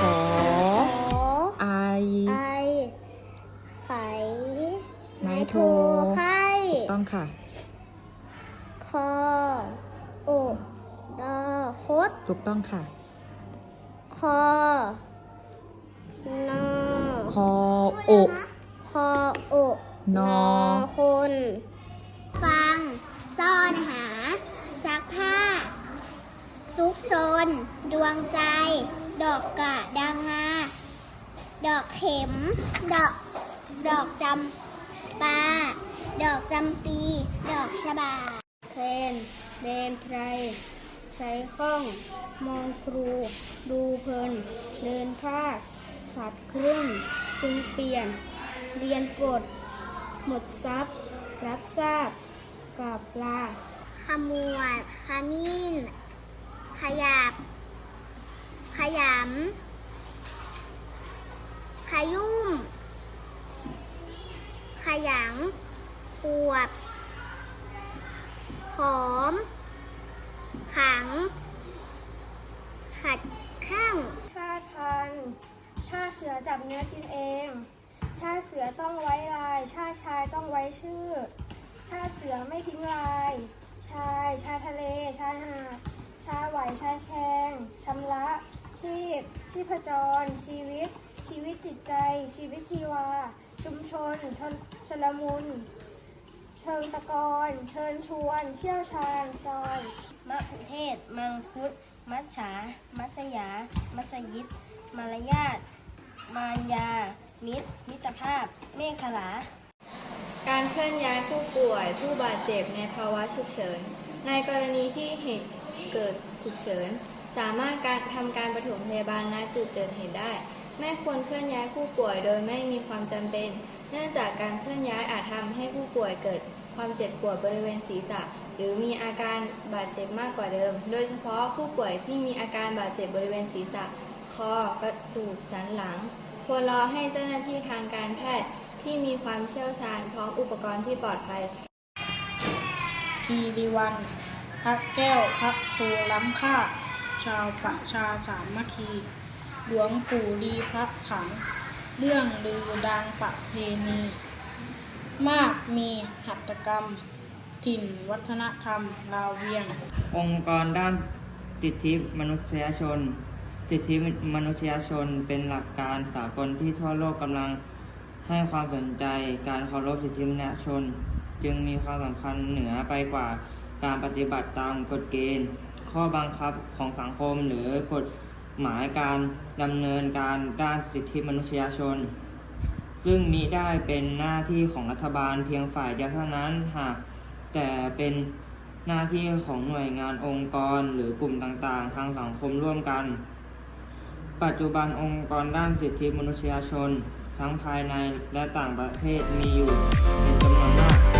ขอขอไอไอไขไม้โทไข้ต้องค่ะ คออุดอคดถูกต้องค่ะ คอนอคอโอคออุนอคน ซุกซน ดวงใจ ดอกกะดังงา ดอกเข็ม ดอก ดอกจำปา ดอกจำปี ดอกชบา เคนเดนไพร ใช้ข้อง มองครู ดูเพลิน เดินพลาดขัดครึ่งจึงเปลี่ยน เรียนกฎ หมดทรัพย์ รับทราบกราบลาขมวดขมิ้น ขยับ ขยำ ขยุ่ม ขยังขวบ ขอม ขัง ขัดข้างชาติพันธุ์ชาติเสือจับเนื้อกินเอง ชาติเสือต้องไว้ลาย ชาติชายต้องไว้ชื่อ ชาติเสือไม่ทิ้งลาย ชาย ชายทะเล ชายหาด ชาไหวชายแคงชำระ ชีพ ชีพจร ชีวิต ชีวิตจิตใจ ชีวิตชีวา ชุมชน ชนชลมุนเชิงตะกอนเชิญชวน เชี่ยวชาญ ซอย มะขุเทศ มังคุด มัจฉา มัสยา มัสยิดมารยาท มารยา มิตร มิตรภาพ เมฆขลา การเคลื่อนย้ายผู้ป่วย ผู้บาดเจ็บในภาวะฉุกเฉิน ในกรณีที่เหตุ เกิดฉุกเฉิน สามารถการทำการปฐมพยาบาลณจุดเกิดเหตุได้ ไม่ควรเคลื่อนย้ายผู้ป่วยโดยไม่มีความจำเป็น เนื่องจากการเคลื่อนย้ายอาจทำให้ผู้ป่วยเกิดความเจ็บปวดบริเวณศีรษะ หรือมีอาการบาดเจ็บมากกว่าเดิม โดยเฉพาะผู้ป่วยที่มีอาการบาดเจ็บบริเวณศีรษะ คอกระดูกสันหลัง ควรรอให้เจ้าหน้าที่ทางการแพทย์ที่มีความเชี่ยวชาญพร้อมอุปกรณ์ที่ปลอดภัยคีรีวัน พระแก้วพระโทล้ำค่า ชาวประชาสามัคคี หลวงปู่ดีพระขัง เรื่องลือดังประเพณี มากมีหัตถกรรม ถิ่นวัฒนธรรมลาวเวียง องค์กรด้านสิทธิมนุษยชน สิทธิมนุษยชนเป็นหลักการสากลที่ทั่วโลกกำลังให้ความสนใจการเคารพสิทธิมนุษยชน จึงมีความสำคัญเหนือไปกว่า การปฏิบัติตามกฎเกณฑ์ ข้อบังคับของสังคมหรือกฎหมายการดำเนินการด้านสิทธิมนุษยชน ซึ่งมิได้เป็นหน้าที่ของรัฐบาลเพียงฝ่ายเดียวเท่านั้นหากแต่เป็นหน้าที่ของหน่วยงานองค์กรหรือกลุ่มต่างๆ ทางสังคมร่วมกัน ปัจจุบันองค์กรด้านสิทธิมนุษยชน ทั้งภายในและต่างประเทศมีอยู่เป็นจำนวนมาก